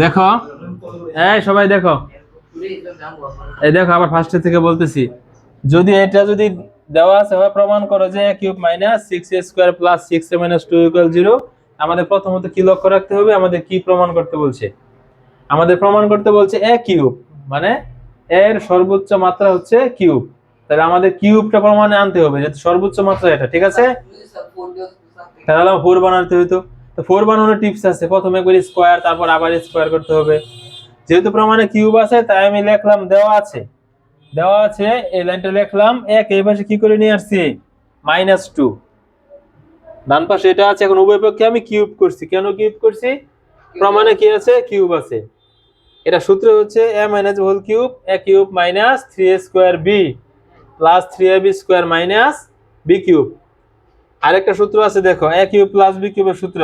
দেখো। এই সবাই দেখো। এই দেখো, আবার থেকে বলতেছি। যদি এটা যদি দেওয়া আছে প্রমাণ করো যে cube minus six square plus six a minus two equal zero আমাদের প্রথমত কি লক্ষ্য রাখতে হবে? আমাদের কি প্রমাণ করতে বলছে? আমাদের প্রমাণ করতে বলছে এ কিউব। মানে এর সর্বোচ্চ মাত্রা হচ্ছে কিউব। তাহলে আমাদের কিউবটা প্রমাণে আনতে হবে, যেহেতু সর্বোচ্চ মাত্রা এটা, ঠিক আছে? তাহলে ফোর বানাতে হইতো। তো ফোর বানানোর টিপস আছে। প্রথমে করে স্কোয়ার তারপর আবার স্কোয়ার করতে হবে। যেহেতু প্রমাণে কিউব আছে, তাই আমি লিখলাম, দেওয়া আছে। দেওয়া আছে, এই লাইনটা লিখলাম, এক, এই পাশে কি করে নিয়ে আসছি? মাইনাস টু ডান পাশে এটা আছে, এখন উভয় পক্ষে আমি কিউব করছি। কেন কিউব করছি? প্রমাণে কি আছে? কিউব আছে। এটা সূত্র হচ্ছে a minus whole cube a cube minus three square b plus three a b square minus b cube আরেকটা সূত্র আছে, দেখো এ কিউব প্লাস বি কিউবের সূত্র।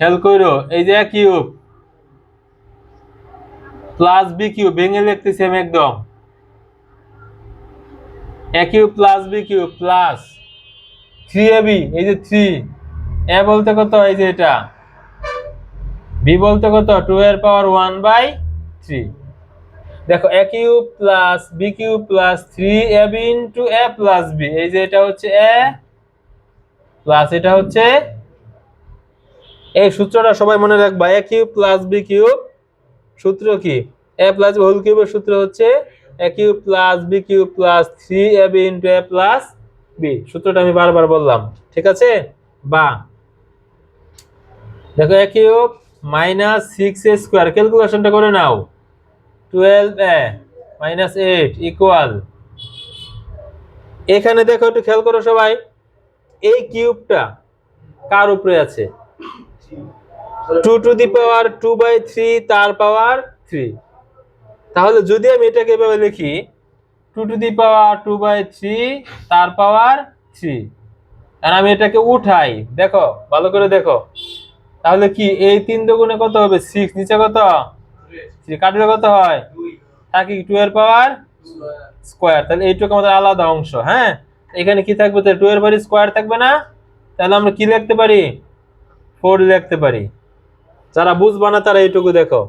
খেয়াল করো, এই যে a cube plus b cube ভেঙে লিখতেছি আমি একদম। A cube plus b cube plus three a b এই যে থ্রি এ বলতে কত? এই যে এটা। বি বলতে কত? টু এর পাওয়ার ওয়ান বাই থ্রি দেখো a cube plus b cube plus three a b into a plus b এই যে এটা হচ্ছে এ প্লাস এটা হচ্ছে এই সূত্রটা সবাই মনে রাখবা a cube plus b cube সূত্র কি? এ প্লাস হোল কিউবের সূত্র হচ্ছে a cube plus b cube plus three a b into a plus b সূত্রটা আমি বারবার বললাম, ঠিক আছে? বা, দেখো a cube minus six a square ক্যালকুলেশনটা করে নাও। Twelve a minus eight equal এখানে দেখো একটু খেয়াল করো সবাই। এই কিউবটা কার উপরে আছে? Two to the power two by three তার পাওয়ার থ্রি তাহলে যদি আমি এটাকে এভাবে লিখি two to the power two by three তার পাওয়ার থ্রি আর আমি এটাকে উঠাই, দেখো, ভালো করে দেখো। তাহলে কি এই তিন দুগুণে কত হবে? সিক্স নিচে কত? থ্রি কাটলে কত হয়? থাকি টু এর পাওয়ার স্কোয়ার তাহলে এইটুকু আমাদের আলাদা অংশ হ্যাঁ? এখানে কি থাকবে? টু এর পাওয়ার স্কোয়ার থাকবে না? তাহলে আমরা কি লিখতে পারি? ফোর লিখতে পারি। যারা বুঝবা না, তারা এইটুকু দেখো।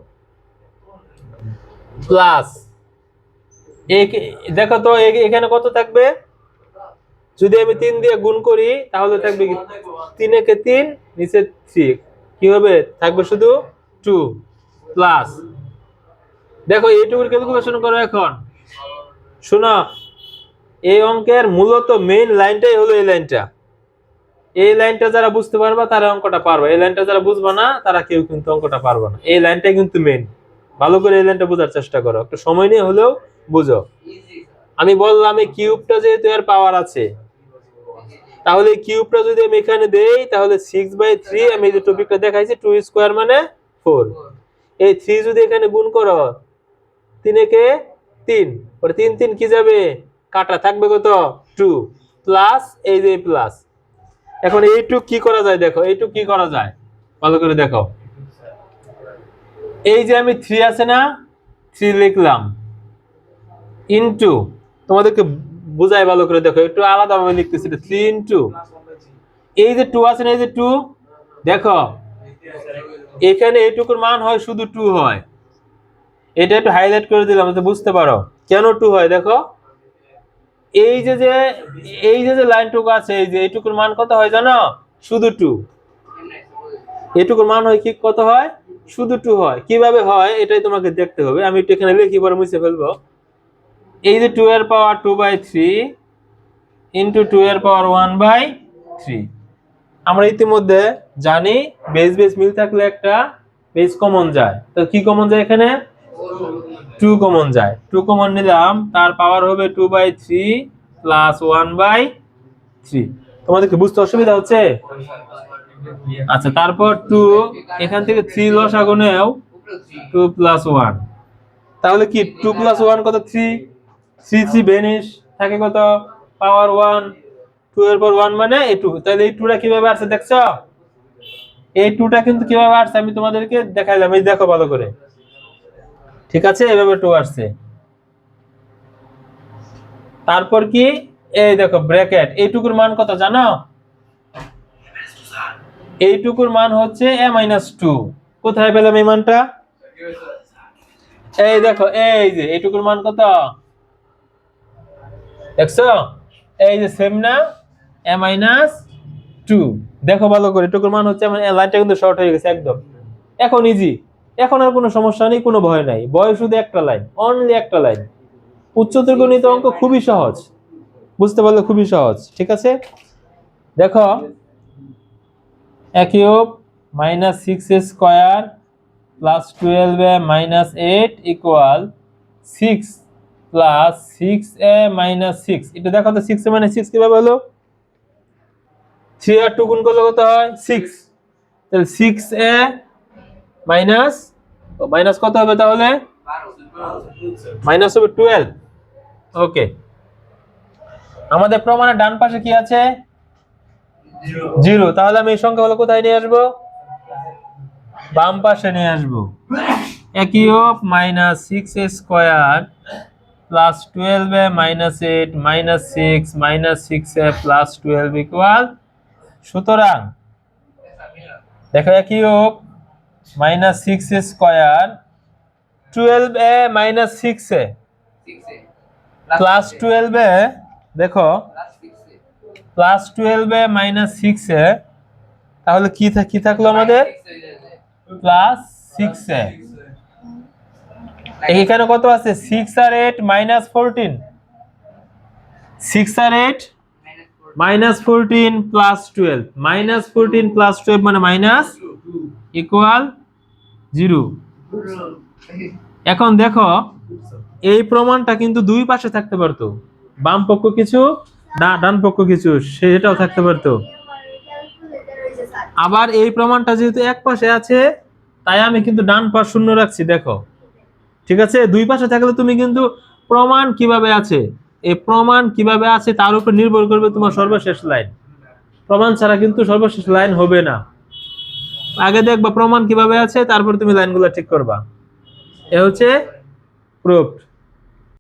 প্লাস দেখো তো এখানে কত থাকবে? যদি আমি তিন দিয়ে গুণ করি, তাহলে থাকবে কি? তিন একে তিন, নিচে থ্রি কি হবে? থাকবে শুধু টু প্লাস দেখো এইটুকুর ক্যালকুলেশন করো এখন। শোনো, এই অঙ্কের মূলত মেইন লাইনটাই হলো এই লাইনটা এই লাইনটা যারা বুঝতে পারবা, তারা অঙ্কটা পারবে। এই লাইনটা যারা বুঝবা না, তারা কেউ কিন্তু অঙ্কটা পারবে না। এই লাইনটাই কিন্তু মেইন ভালো করে এই লাইনটা বোঝার চেষ্টা করো। একটু সময় নিয়ে হলেও বুঝো। আমি বললাম, এই কিউবটা যেহেতু এর পাওয়ার আছে, তাহলে কিউবটা যদি আমি এখানে দেই, তাহলে সিক্স বাই থ্রি আমি যে টপিকটা দেখাইছি টু স্কোয়ার মানে ফোর এই থ্রি যদি এখানে গুণ করো, তিনেকে তিন। পরে তিন তিন কি যাবে? কাটা। থাকবে কত? টু প্লাস এই যে প্লাস এখন এইটুক কি করা যায়? দেখো, এইটুক কি করা যায়? ভালো করে দেখো। এই যে আমি থ্রি আছে না থ্রি লিখলাম। ইনটু তোমাদেরকে বোঝাই ভালো করে দেখো। একটু আলাদাভাবে লিখতেছি থ্রি ইনটু এই যে টু আছে না, এই যে টু দেখো। এখানে এইটুকুর মান হয় শুধু টু হয়। এটা একটু হাইলাইট করে দিলাম বুঝতে পারো। কেন টু হয়? দেখো, এই যে যে, এই যে যে লাইনটুকু আছে, এই যে এইটুকুর মান কত হয় জানো? শুধু টু এটুকুর মান হয় কি, কত হয়? শুধু টু হয়। কীভাবে হয়? এটাই তোমাকে দেখতে হবে। আমি একটু এখানে লিখি, পরে মুছে ফেলব। এই যে টু এর power two by three into two এর পাওয়ার ওয়ান বাই থ্রি আমরা ইতিমধ্যে জানি বেস বেস মিল থাকলে একটা বেস কমন যায়। তো কি কমন যায় এখানে? টু কমন যায়। টু কমন নিলাম, তার পাওয়ার হবে two by three plus one by three তোমাদেরকে বুঝতে অসুবিধা হচ্ছে? আচ্ছা তারপর টু এখান থেকে থ্রি লস আগুনেও টু প্লাস ওয়ান তাহলে কি টু প্লাস ওয়ান কত থ্রি থ্রি থ্রি ভেনিস থাকে কত? পাওয়ার ওয়ান টু এর পর ওয়ান মানে এই টু তাহলে এই টুটা কীভাবে আসছে দেখছ? এই টুটা কিন্তু কীভাবে আসছে? আমি তোমাদেরকে দেখাইলাম। এই দেখো ভালো করে। ঠিক আছে? এভাবে টু আসছে। তারপর কি? এই দেখো ব্র্যাকেট এইটুকুর মান কত জানো? এইটুকুর মান হচ্ছে এ মাইনাস টু কোথায় পেলাম এই মানটা? এই দেখো, এই যে এইটুকুর মান কত? দেখছ? এই যে সেম না? এ মাইনাস টু দেখো ভালো করে এটুকুর মান হচ্ছে লাইনটা কিন্তু শর্ট হয়ে গেছে একদম। এখন ইজি এখন আর কোনো সমস্যা নেই, কোনো ভয় নাই। ভয় শুধু একটা লাইন অনলি একটা লাইন উচ্চতর গণিত অঙ্ক খুবই সহজ। বুঝতে পারলে খুবই সহজ, ঠিক আছে? দেখো a cube minus six square plus twelve a minus eight equal six plus six a minus six এটা দেখো তো সিক্স এ মাইনাস সিক্স কীভাবে হলো? থ্রি আর টু গুণ করলে কত হয়? সিক্স তাহলে সিক্স এ মাইনাস মাইনাস কত হবে তাহলে? মাইনাস হবে টুয়েলভ ওকে আমাদের প্রমাণের ডান পাশে কি আছে? জিরো তাহলে আমি এই সংখ্যাগুলো কোথায় নিয়ে আসব? বাম পাশে নিয়ে আসব। একই of minus six a square plus twelve a minus eight minus six minus six a plus twelve equal সুতরাং দেখো একই হোক minus six square twelve a minus six a plus twelve a দেখো plus twelve a minus six a তাহলে কি কি থাকল আমাদের? Plus six a. এখানে কত আছে? সিক্স আর এইট মাইনাস ফোরটিন সিক্স আর eight minus fourteen plus twelve minus fourteen plus twelve মানে মাইনাস ইকুয়াল জিরো এখন দেখো, এই প্রমাণটা কিন্তু দুই পাশে থাকতে পারতো। বাম পক্ষ কিছু ডান পক্ষ কিছু, সেটাও থাকতে পারতো। আবার এই প্রমাণটা যেহেতু এক পাশে আছে, তাই আমি কিন্তু ডান পাশ শূন্য রাখছি, দেখো। ঠিক আছে? দুই পাশে থাকলে তুমি কিন্তু প্রমাণ কীভাবে আছে? এই প্রমাণ কীভাবে আছে তার উপর নির্ভর করবে তোমার সর্বশেষ লাইন। প্রমাণ ছাড়া কিন্তু সর্বশেষ লাইন হবে না। আগে দেখবা প্রমাণ কীভাবে আছে, তারপর তুমি লাইনগুলো ঠিক করবা। এ হচ্ছে প্রুফ